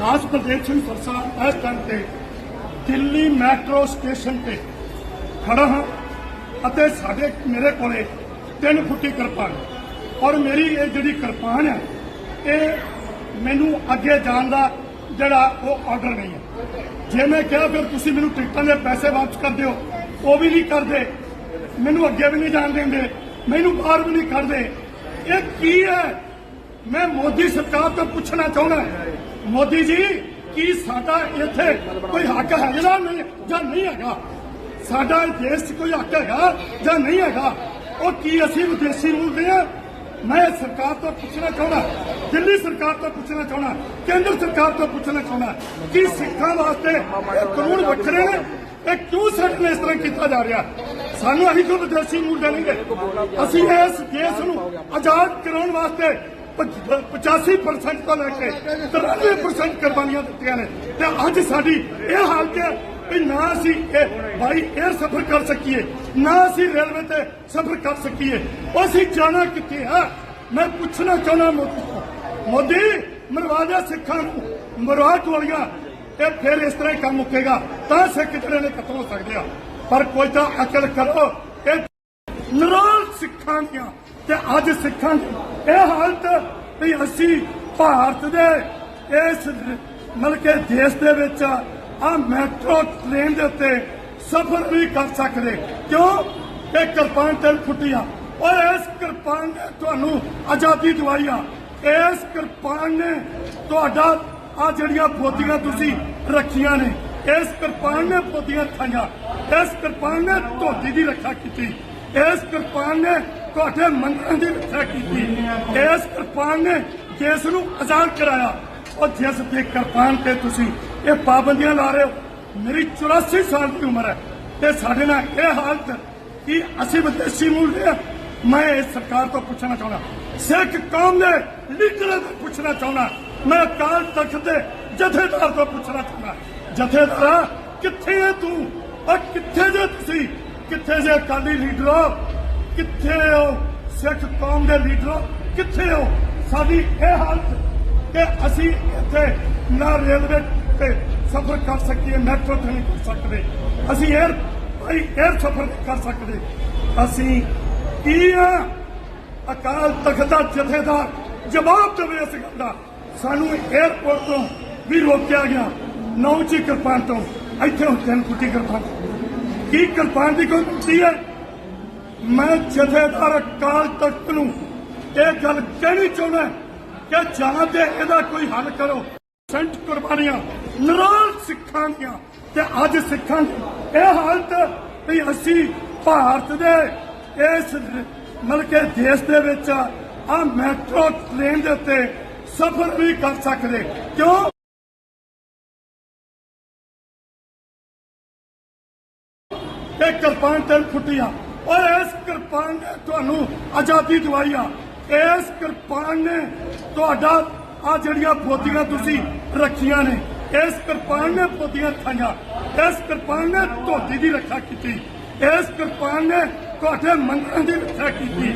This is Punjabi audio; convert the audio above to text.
ਰਾਜ ਬਲਦੇਵ ਸਿੰਘ ਸਰਸਾ ਇਸ ਟਾਈਮ ਤੇ ਦਿੱਲੀ ਮੈਟਰੋ ਸਟੇਸ਼ਨ ਤੇ ਖੜਾ ਹਾਂ ਅਤੇ ਸਾਡੇ, ਮੇਰੇ ਕੋਲੇ ਤਿੰਨ ਫੁੱਟੀ ਕਿਰਪਾਨ ਔਰ ਮੇਰੀ ਇਹ ਜਿਹੜੀ ਕਿਰਪਾਨ ਹੈ, ਇਹ ਮੈਨੂੰ ਅੱਗੇ ਜਾਣ ਦਾ ਜਿਹੜਾ ਉਹ ਆਰਡਰ ਨਹੀਂ ਹੈ। ਜੇ ਮੈਂ ਕਿਹਾ ਫਿਰ ਤੁਸੀਂ ਮੈਨੂੰ ਟਿਕਟਾਂ ਦੇ ਪੈਸੇ ਵਾਪਸ ਕਰ ਦਿਓ, ਉਹ ਵੀ ਨਹੀਂ ਕਰਦੇ। ਮੈਨੂੰ ਅੱਗੇ ਵੀ ਨਹੀਂ ਜਾਣ ਦਿੰਦੇ, ਮੈਨੂੰ ਬਾਹਰ ਵੀ ਨਹੀਂ ਕੱਢਦੇ। ਇਹ ਕੀ ਹੈ? ਮੈਂ ਮੋਦੀ ਸਰਕਾਰ ਤੋਂ ਪੁੱਛਣਾ ਚਾਹੁੰਦਾ ਮੋਦੀ ਜੀ, ਕੀ ਸਾਡਾ ਇੱਥੇ ਕੋਈ ਹੱਕ ਹੈ ਜਾਂ ਨਹੀਂ ਜਾਂ ਨਹੀਂ ਹੈਗਾ? ਸਾਡਾ ਇਸ ਦੇਸ਼ 'ਚ ਕੋਈ ਹੱਕ ਹੈਗਾ ਜਾਂ ਨਹੀਂ ਹੈਗਾ? ਉਹ ਕੀ ਅਸੀਂ ਵਿਦੇਸ਼ੀ ਰੂਲ ਦੇ ਆ ਮੈਂ ਸਰਕਾਰ ਤੋਂ ਪੁੱਛਣਾ ਚਾਹੁੰਦਾ, ਦਿੱਲੀ ਸਰਕਾਰ ਤੋਂ ਪੁੱਛਣਾ ਚਾਹੁੰਦਾ, ਕੇਂਦਰ ਸਰਕਾਰ ਤੋਂ ਪੁੱਛਣਾ ਚਾਹੁੰਦਾ, ਕਿ ਸਿੱਖਾਂ ਵਾਸਤੇ ਕਾਨੂੰਨ ਵੱਖਰੇ ਨੇ? ਇਹ ਕਿਉਂ ਸਾਡੇ ਇਸ ਤਰ੍ਹਾਂ ਕੀਤਾ ਜਾ ਰਿਹਾ? ਸਾਨੂੰ ਅਸੀਂ ਕੋਈ ਵਿਦੇਸ਼ੀ ਮੂਲ ਦੇਣਗੇ? ਅਸੀਂ ਇਸ ਦੇਸ਼ ਨੂੰ ਆਜ਼ਾਦ ਕਰਾਉਣ ਵਾਸਤੇ 85% ਤੋਂ ਲੈ ਕੇ 93% ਕੁਰਬਾਨੀਆਂ ਦਿੱਤੀਆਂ ਨੇ। ਤੇ ਅੱਜ ਸਾਡੀ ਇਹ ਹਾਲਤ ਹੈ ਵੀ ਨਾ ਅਸੀਂ ਇਹ ਬਾਈ 에ਅਰ ਸਫ਼ਰ ਕਰ ਸਕੀਏ, ਨਾ ਅਸੀਂ ਰੇਲਵੇ ਤੇ ਸਫ਼ਰ ਕਰ ਸਕੀਏ। ਅਸੀਂ ਜਾਣਾ ਕਿੱਥੇ ਆ? ਮੈਂ ਪੁੱਛਣਾ ਚਾਹੁੰਦਾ ਮੋਦੀ ਤੋਂ ਮੋਦੀ, ਮਰਵਾ ਦਿਆ ਸਿੱਖਾਂ ਨੂੰ। ਮਰਵਾ ਗੋਲੀਆਂ ਇਹ ਫਿਰ ਇਸ ਤਰ੍ਹਾਂ ਹੀ ਕੰਮ ਮੁੱਕੇਗਾ। ਤਾਂ ਸਿੱਖ ਜਿਹੜੇ ਨੇ ਖਤਮ ਹੋ ਸਕਦੇ ਆ? ਪਰ ਕੋਈ ਤਾਂ ਅਕਲ ਕਰੋ ਇਹ ਨਿਰਾਲ ਸਿੱਖਾਂ ਦੀਆਂ ਤੇ ਅੱਜ ਸਿੱਖਾਂ ਦੀ ਇਹ ਹਾਲਤ ਵੀ ਅਸੀਂ ਭਾਰਤ ਦੇ ਇਸ ਮਤਲਬ ਦੇਸ਼ ਦੇ ਵਿੱਚ ਆ ਮੈਟਰੋ ਟ੍ਰੇਨ ਦੇ ਉੱਤੇ ਸਫ਼ਰ ਵੀ ਕਰ ਸਕਦੇ। ਕਿਉਂ? ਇਹ ਕਿਰਪਾਨ ਤੇ ਫੁੱਟੀਆਂ। ਔਰ ਇਸ ਕਿਰਪਾਨ ਨੇ ਤੁਹਾਨੂੰ ਆਜ਼ਾਦੀ ਦਵਾਈ ਆ। ਇਸ ਕਿਰਪਾਨ ਨੇ ਤੁਹਾਡਾ ਆ ਜਿਹੜੀਆਂ ਪੋਤੀਆਂ ਤੁਸੀਂ ਰੱਖੀਆਂ ਨੇ, ਇਸ ਕਿਰਪਾਨ ਨੇ ਪੋਤੀਆਂ ਖਾਈਆਂ ਇਸ ਕਿਰਪਾਨ ਨੇ ਧੋਤੀ ਦੀ ਰੱਖਿਆ ਕੀਤੀ। ਇਸ ਕਿਰਪਾਨ ਨੇ ਤੁਹਾਡੇ ਮੰਦਰਾਂ ਦੀ ਰੱਖਿਆ ਕੀਤੀ। ਇਸ ਕਿਰਪਾਨ ਨੇ ਦੇਸ਼ ਨੂੰ ਆਜ਼ਾਦ ਕਰਾਇਆ ਔਰ ਜਿਸ ਦੇ ਕਿਰਪਾਨ ਤੇ ਤੁਸੀਂ ਇਹ ਪਾਬੰਦੀਆਂ ਲਾ ਰਹੇ ਹੋ। ਮੇਰੀ 84 ਸਾਲ ਦੀ ਉਮਰ ਹੈ ਤੇ ਸਾਡੇ ਨਾਲ ਇਹ ਹਾਲਤ ਕਿ ਅਸੀਂ ਵਿਦੇਸ਼ੀ ਮੂਲ ਦੇ ਮੈਂ ਇਸ ਸਰਕਾਰ ਤੋਂ ਪੁੱਛਣਾ ਚਾਹੁੰਦਾ। ਸਿੱਖ ਕੌਮ ਦੇ ਲੀਡਰਾਂ ਤੋਂ ਪੁੱਛਣਾ ਚਾਹੁੰਦਾ। ਮੈਂ ਅਕਾਲ ਤਖਤ ਦੇ ਜਥੇਦਾਰ ਤੋਂ ਪੁੱਛਣਾ ਚਾਹੁੰਦਾ। ਜਥੇਦਾਰਾ, ਕਿੱਥੇ ਹੈ ਤੂੰ? ਔਰ ਕਿੱਥੇ ਜੇ ਤੁਸੀਂ? ਕਿੱਥੇ ਜੇ ਅਕਾਲੀ ਲੀਡਰੋ ਕਿੱਥੇ ਹੋ ਸਿੱਖ ਕੌਮ ਦੇ ਲੀਡਰੋ ਕਿੱਥੇ ਹੋ ਸਾਡੀ ਇਹ ਹਾਲਤ ਕਿ ਅਸੀਂ ਇੱਥੇ ਨਾ ਰੇਲਵੇ ਤੇ ਸਫ਼ਰ ਕਰ ਸਕੀਏ, ਮੈਟਰੋ ਤੇ ਨਹੀਂ ਕਰ ਸਕਦੇ। ਅਸੀਂ 에ਅਰ ਭਾਈ 에ਅਰ ਸਫ਼ਰ ਕਰ ਸਕਦੇ। ਅਸੀਂ ਕੀ ਆ? ਅਕਾਲ ਤਖਤ ਦਾ ਜਥੇਦਾਰ ਜਵਾਬ ਦੇਵੇ ਇਸ ਗੱਲ ਦਾ। ਸਾਨੂੰ ਏਅਰਪੋਰਟ ਤੋਂ ਵੀ ਰੋਕਿਆ ਗਿਆ। ਨੌਚੀ ਕਿਰਪਾਨ ਤੋਂ। ਇੱਥੇ ਹੁਣ ਤਿੰਨ ਫੁੱਟੀ ਕਿਰਪਾਨ। ਕੀ ਕਿਰਪਾਨ ਦੀ ਕੋਈ ਕੁੱਤੀ ਹੈ? ਮੈਂ ਜਥੇਦਾਰ ਅਕਾਲ ਤਖਤ ਨੂੰ ਇਹ ਗੱਲ ਕਹਿਣੀ ਚਾਹੁੰਦਾ ਕਿ ਜਾਂ ਤੇ ਇਹਦਾ ਕੋਈ ਹੱਲ ਕਰੋ। ਸੰਤ ਕੁਰਬਾਨੀਆਂ, ਨਰਾਲ ਸਿੱਖਾਂ ਦੀਆਂ ਤੇ ਅੱਜ ਸਿੱਖਾਂ ਦੀ। ਇਹ ਹਾਲਤ ਵੀ ਅਸੀਂ ਭਾਰਤ ਦੇ ਇਸ ਮਤਲਬ ਕਿ ਦੇਸ਼ ਦੇ ਵਿੱਚ ਆ ਮੈਟਰੋ ਟ੍ਰੇਨ ਦੇ ਉੱਤੇ ਸਫ਼ਰ ਵੀ ਕਰ ਸਕਦੇ। ਕਿਉਂ? ਇਹ ਕਿਰਪਾਨ ਤਿੰਨ ਫੁੱਟੀਆਂ ਔਰ ਇਸ ਕਿਰਪਾਨ ਨੇ ਤੁਹਾਨੂੰ ਆਜ਼ਾਦੀ ਦਵਾਈ ਆ। ਇਸ ਕਿਰਪਾਨ ਨੇ ਤੁਹਾਡਾ ਆ ਜਿਹੜੀਆਂ ਪੋਤੀਆਂ ਤੁਸੀਂ ਰੱਖੀਆਂ ਨੇ, ਇਸ ਕਿਰਪਾਨ ਨੇ ਪੋਤੀਆਂ ਖਾਈਆਂ ਇਸ ਕਿਰਪਾਨ ਨੇ ਧੋਤੀ ਦੀ ਰੱਖਿਆ ਕੀਤੀ। ਇਸ ਕਿਰਪਾਨ ਨੇ ਤੁਹਾਡੇ ਮੰਦਰਾਂ ਦੀ ਰੱਖਿਆ ਕੀਤੀ।